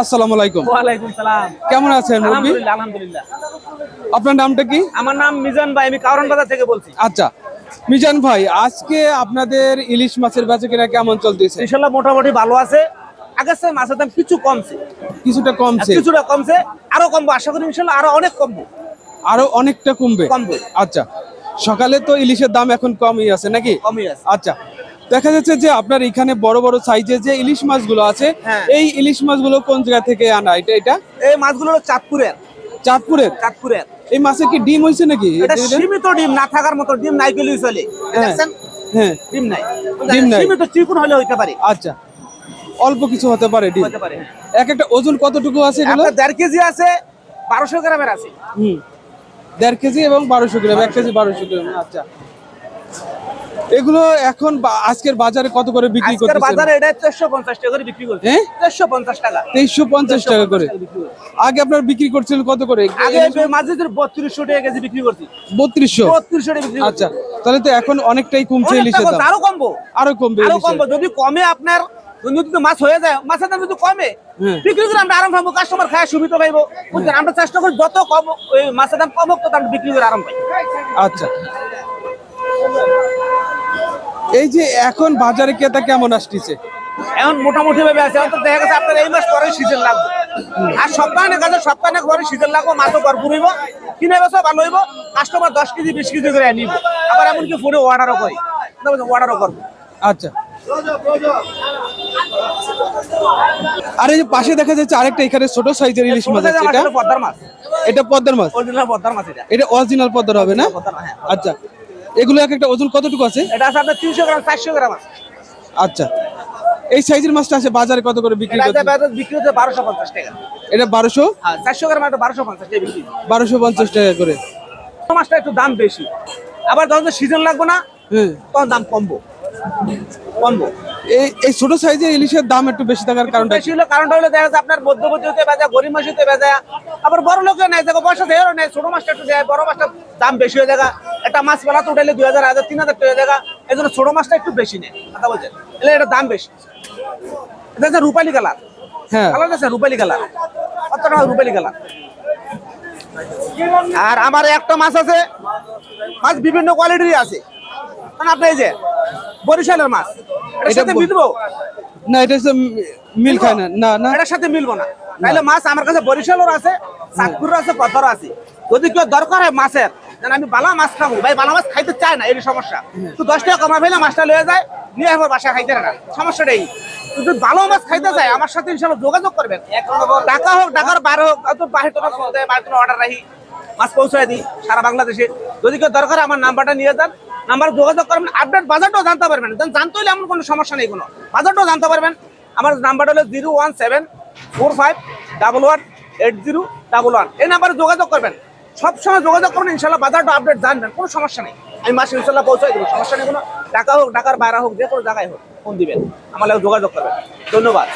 আসসালামু আলাইকুম। ওয়ালাইকুম সালাম। কেমন আছেন মুরব্বী? আলহামদুলিল্লাহ আপনার নামটা কি? আমার নাম মিজান ভাই আমি কারণ বাজার থেকে বলছি। আচ্ছা। মিজান ভাই আজকে আপনাদের ইলিশ মাছের বেচা কিনা কেমন চলতেছে? ইনশাল্লাহ মোটামুটি ভালো আছে। আগের চেয়ে মাছের দাম কিছু কমছে। কিছুটা কমছে। কিছুটা কমছে আরও কমবো। আশা করি ইনশাল্লাহ আরও অনেক কমবো। আরও অনেকটা কমবে? কমবে। আচ্ছা। সকালে তো ইলিশের দাম এখন কমই আছে নাকি? কমই আছে। আচ্ছা। দেখা যাচ্ছে যে আপনার এখানে বড় বড় সাইজের যে ইলিশ মাছগুলো আছে হ্যাঁ। এই ইলিশ মাছগুলো কোন জায়গা থেকে আনা? এটা এটা? এই মাছগুলো চাঁদপুরের। চাঁদপুরের? চাঁদপুরের। এই মাছের কি ডিম হয়েছে নাকি? এটা সীমিত ডিম না থাকার মতো ডিম নাই গেলেই চলে। হ্যাঁ। দেখছেন? হ্যাঁ। ডিম নাই। ডিম নাই। সীমিত চিকুন হলে হইতে পারে। আচ্ছা। অল্প কিছু হতে পারে ডিম। হতে পারে। এক একটা ওজন কতটুকু আছে এগুলো? দেড় কেজি আছে বারোশো গ্রামের আছে। হুম। দেড় কেজি এবং বারোশো গ্রাম এক কেজি বারোশো গ্রাম আচ্ছা। এগুলো এখন আজকের বাজারে কত করে বিক্রি আজকের বাজারে এটা চারশো পঞ্চাশ টাকা করে বিক্রি করছে। হ্যাঁ? পঞ্চাশ টাকা। তেইশশো পঞ্চাশ টাকা করে। আগে আপনার বিক্রি করছিলেন কত করে? আগে মাঝে বত্রিশশো টাকা কেজি বিক্রি করছি। বত্রিশশো? বত্রিশশো টাকা বিক্রি আচ্ছা তাহলে তো এখন অনেকটাই কমছে ইলিশের দাম। আরও কমবো। আরও কমবে আরও কমবো। যদি কমে আপনার মাছ হয়ে যায় মাছের দাম যদি কমে হ্যাঁ। বিক্রি করে আমরা আরাম পাবো কাস্টমার খায় সুবিধা পাইবো। বুঝছেন আমরা চেষ্টা করি যত কম মাছের দাম কমক তত আমরা বিক্রি করে আরাম পাই। আচ্ছা। এই যে এখন বাজারে ক্রেতা কেমন আসতেছে? এখন মোটামুটি ভাবে আছে। এখন দেখা গেছে আপনার এই মাস পরে সিজন লাগবে। আর সপ্তাহে কাছে সপ্তাহে পরে সিজন লাগবো মাছও ভরপুর হইব। কিনে বছর ভালো হইব। কাস্টমার দশ কেজি বিশ কেজি করে নিব। আবার এমনকি ফোনে অর্ডারও করি। অর্ডারও করব। আচ্ছা। আর এই যে পাশে দেখা যাচ্ছে আরেকটা এখানে ছোট সাইজের ইলিশ মাছ আছে এটা? পদ্মার মাছ। এটা পদ্মার মাছ? অরিজিনাল পদ্মার মাছ এটা। এটা অরিজিনাল পদ্মার হবে না? হ্যাঁ। আচ্ছা। এগুলো এক একটা ওজন কতটুকু আছে? এটা আছে আপনার তিনশো গ্রাম চারশো গ্রাম আছে। আচ্ছা। এই সাইজের মাছটা আছে বাজারে কত করে বিক্রি এটা করছে বিক্রি হচ্ছে বারোশো পঞ্চাশ টাকা। এটা বারোশো? আর চারশো গ্রাম এটা বারোশো পঞ্চাশ টাকা বিক্রি। বারোশো পঞ্চাশ টাকা করে। মাছটা একটু দাম বেশি। আবার যখন সিজন লাগবে না হ্যাঁ। তখন দাম কমবো। কমবো। এই এই ছোট সাইজের ইলিশের দাম একটু বেশি থাকার কারণটা বেশি হলো কারণটা হলো দেখা যাচ্ছে আপনার মধ্যবর্তী হতে বেজা গরিব মাছ হতে বেজা আবার বড় লোকের নেই দেখো পয়সা দেয় নেই ছোট মাছটা একটু দেয় বড় মাছটা দাম বেশি হয়ে যায় একটা মাছ বেলা তো উঠাইলে দুই হাজার হাজার তিন হাজার টাকা জায়গা। এই জন্য ছোট মাছটা একটু বেশি নেই কথা বলছেন এলে এটা দাম বেশি। এটা হচ্ছে রূপালি কালার। হ্যাঁ। কালার আছে রূপালি কালার। কত টাকা রূপালি কালার? আর আমার একটা মাছ আছে মাছ বিভিন্ন কোয়ালিটির আছে। কারণ আপনি এই যে বরিশালের মাছ এটার এটা সাথে মিলবো? না এটা মিল খায় না। না না। এটার সাথে মিলবো না। তাহলে মাছ আমার কাছে বরিশালের আছে চাঁদপুরের আছে পদ্মার আছে। যদি কেউ দরকার হয় মাছের আমি বালা মাছ খাব। ভাই বালা মাছ খাইতে চায় না এই সমস্যা। তো দশ টাকা কমা ফেলে মাছটা লয়ে যায় নিয়ে একবার বাসা খাইতে না সমস্যাটা এই যদি ভালো মাছ খাইতে চায় আমার সাথে ইনশাল্লাহ যোগাযোগ করবেন। টাকা হোক টাকার বাইরে হোক বাহির তো বাইরে অর্ডার রাখি। মাছ পৌঁছায় দিই সারা বাংলাদেশে। যদি কেউ দরকার আমার নাম্বারটা নিয়ে যান। নাম্বার যোগাযোগ করবেন। আপডেট বাজারটাও জানতে পারবেন। জানতে হলে এমন কোনো সমস্যা নেই কোনো। বাজারটাও জানতে পারবেন। আমার নাম্বারটা হলো zero one seven four five double one eight zero double one. এই নাম্বারে যোগাযোগ করবেন। সবসময় যোগাযোগ করুন, ইনশাল্লাহ বাজারটা আপডেট জানবেন, কোনো সমস্যা নেই। আমি মাসে ইনশাল্লাহ পৌঁছাই দেবো, সমস্যা নেই কোনো। টাকা হোক টাকার বাইরে হোক, যে কোনো জায়গায় হোক ফোন দিবেন, আমার যোগাযোগ করবেন। ধন্যবাদ।